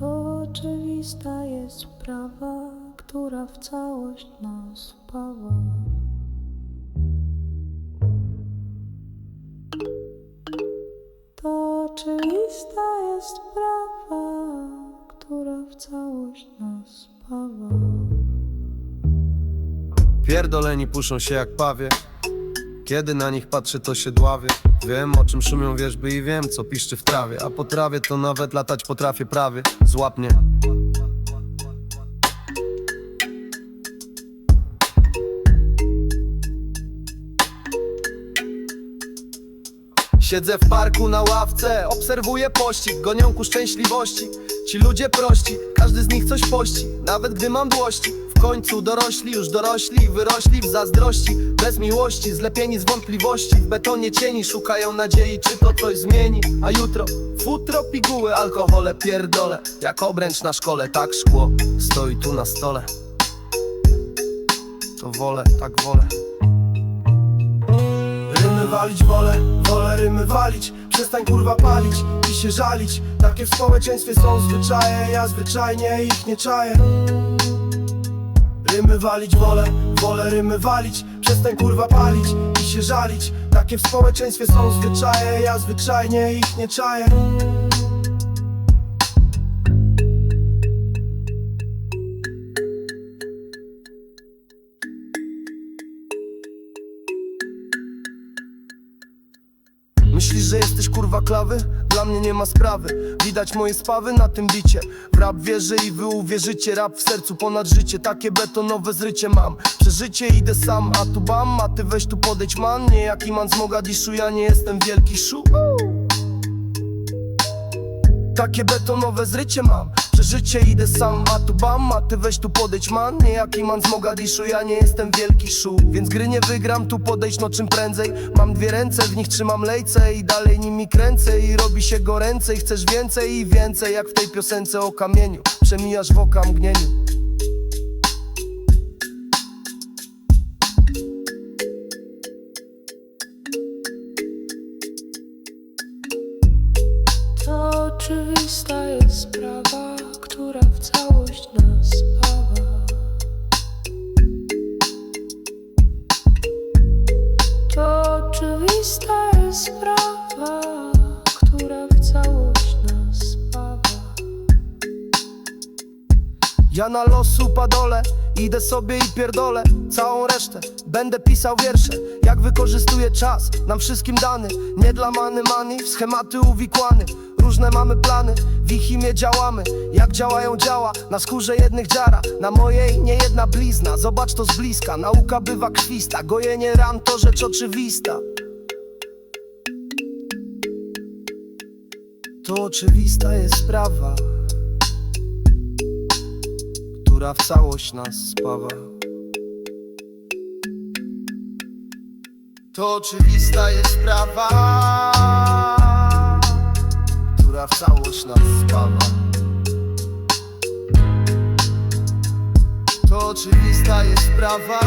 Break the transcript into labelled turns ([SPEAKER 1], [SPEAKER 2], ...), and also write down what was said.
[SPEAKER 1] To oczywista jest sprawa, która w całość nas spawa. To oczywista jest sprawa, która w całość nas spawa.
[SPEAKER 2] Pierdoleni puszą się jak pawie Kiedy na nich patrzę to się dławię Wiem o czym szumią wierzby i wiem co piszczy w trawie. A po trawie to nawet latać potrafię prawie. Złap mnie. Siedzę w parku na ławce, obserwuję pościg Gonią ku szczęśliwości. Ci ludzie prości, każdy z nich coś pości Nawet gdy mam dłości końcu dorośli, już dorośli Wyrośli w zazdrości Bez miłości, zlepieni z wątpliwości W betonie cieni szukają nadziei Czy to coś zmieni, a jutro Futro, piguły, alkohole, pierdole. Jak obręcz na szkole, tak szkło Stoi tu na stole. To wolę, tak wolę.
[SPEAKER 3] Rymy walić wolę, wolę rymy walić. Przestań kurwa palić i się żalić. Takie w społeczeństwie są zwyczaje Ja zwyczajnie ich nie czaję Rymy walić wolę, wolę rymy walić. Przestań kurwa palić i się żalić. Takie w społeczeństwie są zwyczaje Ja zwyczajnie ich nie czaję
[SPEAKER 2] Myślisz, że jesteś kurwa klawy? Dla mnie nie ma sprawy. Widać moje spawy na tym bicie. W rap wierzę i wy uwierzycie. Rap w sercu ponad życie. Takie betonowe zrycie mam. Przeżycie idę sam, a tu bam A ty weź tu podejdź man. Nie jaki man z Mogadiszu Ja nie jestem wielki szu takie betonowe zrycie mam. Przeżycie idę sam, a tu bam A ty weź tu podejdź man. Jaki man z Mogadiszu Ja nie jestem wielki szu. Więc gry nie wygram, tu podejść no czym prędzej. Mam dwie ręce, w nich trzymam lejce I dalej nimi kręcę. I robi się goręcej Chcesz więcej i więcej Jak w tej piosence o kamieniu. Przemijasz w oka mgnieniu
[SPEAKER 1] oczywista jest sprawa, która w całość nas spawa. To oczywista jest sprawa, która w całość nas spawa.
[SPEAKER 2] Ja na losu padole Idę sobie i pierdolę całą resztę Będę pisał wiersze Jak wykorzystuję czas Nam wszystkim dany Nie dla many mani W schematy uwikłany Różne mamy plany W ich imię działamy. Jak działają działa Na skórze jednych dziara. Na mojej nie jedna blizna Zobacz to z bliska. Nauka bywa krwista Gojenie ran to rzecz oczywista. To oczywista jest sprawa która w całość nas spawa. To oczywista jest sprawa, w całość nas spawa. To oczywista jest sprawa,